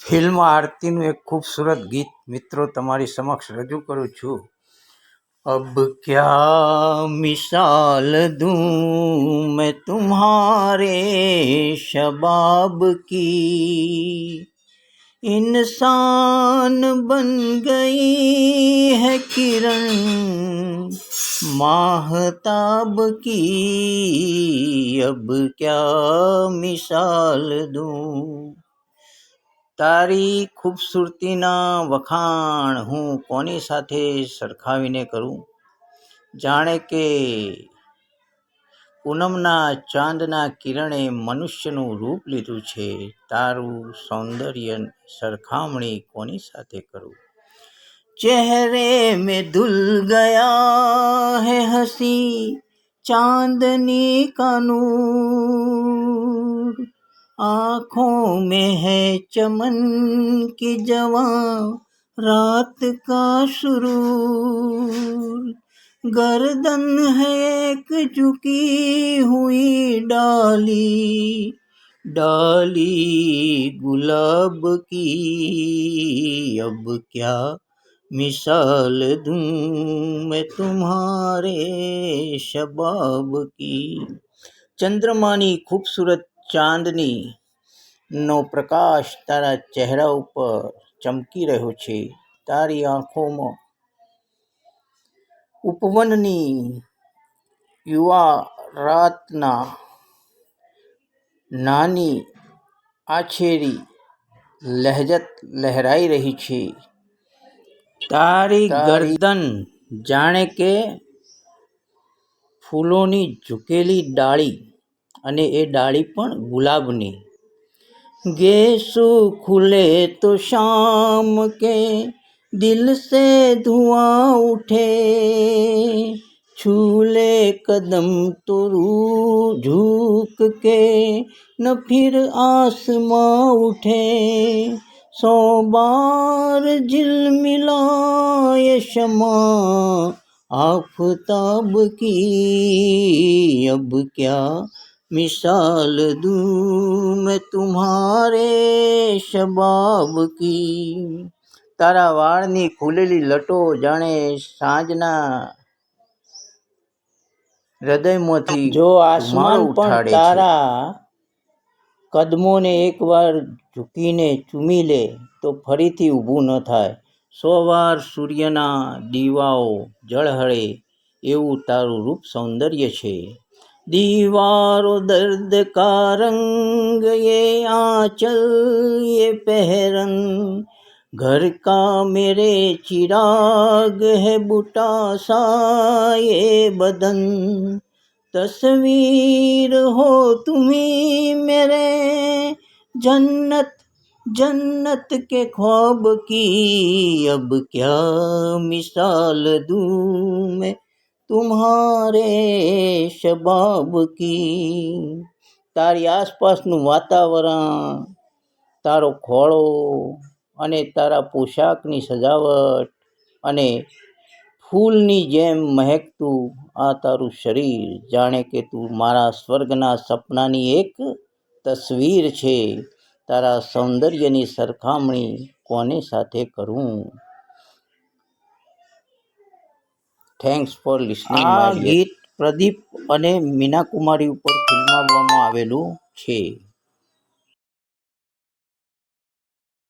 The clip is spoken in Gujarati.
ફિલ્મ આરતીનું એક ખૂબસૂરત ગીત મિત્રો તમારી સમક્ષ રજૂ કરું છું અબ ક્યા મિસાલ દૂં मैं तुम्हारे शबाब की इंसान बन गई है किरण माहताब की अब क्या मिसाल दूं તારી ખૂબસૂરતીના વખાણ હું કોની સાથે સરખાવીને કરું? જાણે કે પૂનમના ચાંદના કિરણે મનુષ્યનું રૂપ લીધું છે. તારું સૌંદર્ય સરખામણી કોની સાથે કરું? ચહેરે મેં ધુલ ગયા હે હસી ચાંદની કા नूर आँखों में है चमन की जवा, रात का शुरू गर्दन है एक झुकी हुई डाली डाली गुलाब की। अब क्या मिसाल दूँ मैं तुम्हारे शबाब की? चंद्रमानी खूबसूरत ચાંદની નો પ્રકાશ તારા ચહેરા ઉપર ચમકી રહ્યો છે તારી આંખોમાં ઉપવનની યુવા રાતના નાની આછેરી લહેજત લહેરાઈ રહી છે તારી ગરદન જાણે કે ફૂલોની ઝૂકેલી ડાળી અને એ ડાળી પણ ગુલાબની गेसु खुले तो शाम के दिल से धुआं उठे छूले कदम तो रू झुक के न फिर आसमां उठे सौ बार झिलमिलाए शमा आफताब की अब क्या मिसाल दूं मैं तुम्हारे शबाब की તારા વાળની ખુલેલી લટો જાણે સાંજના હૃદયમાંથી જો આસમાન પણ તારા કદમોને એકવાર ઝૂકીને ચૂમી લે તો ફરીથી ઊભું ન થાય સો વાર સૂર્યના દીવાઓ ઝળહળે એવું તારું રૂપ સૌંદર્ય છે दीवारों दर्द का रंग, ये आंचल, ये पहरन घर का मेरे चिराग है बुटा सा, ये बदन। तस्वीर हो तुम्ही मेरे जन्नत जन्नत के ख्वाब की। अब क्या मिसाल दूँ मैं? તુમ્હારે શબાબ કી તારી આસપાસનું વાતાવરણ, તારો ખોળો અને તારા પોશાકની સજાવટ અને ફૂલની જેમ મહેકતું આ તારું શરીર જાણે કે તું મારા સ્વર્ગના સપનાની એક તસવીર છે. તારા સૌંદર્યની સરખામણી કોને સાથે કરું? થેન્ક્સ ફોર લિસનિંગ આ ગીત પ્રદીપ અને મીના કુમારી ઉપર ફિલ્માવવામાં આવેલું છે.